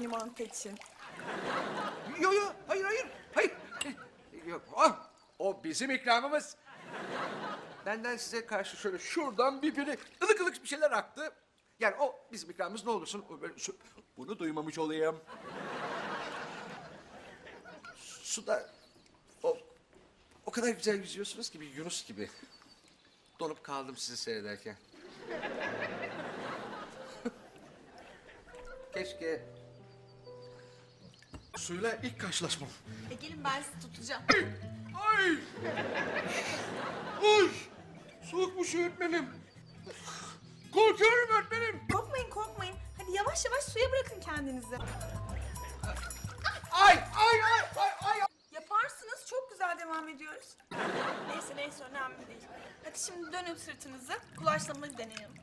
limonata için. Yo yo hayır hayır hayır. Yok o, o bizim ikramımız. Benden size karşı şöyle şuradan bir biri ılık ılık bir şeyler aktı. Yani o bizim ikramımız ne olursun bunu duymamış olayım. Suda o o kadar güzel yüzüyorsunuz ki bir Yunus gibi. Donup kaldım sizi seyrederken. Keşke suyla ilk karşılaşmam. E gelin ben sizi tutacağım. Ay! Ay! Soğukmuş öğretmenim. Korkuyorum öğretmenim. korkmayın korkmayın. Hadi yavaş yavaş suya bırakın kendinizi. Ay! Ay! Ay! Ay! Ay! Yaparsınız çok güzel devam ediyoruz. Neyse neyse önemli değil. Hadi şimdi dönün sırtınızı. Kulaçlamayı deneyelim.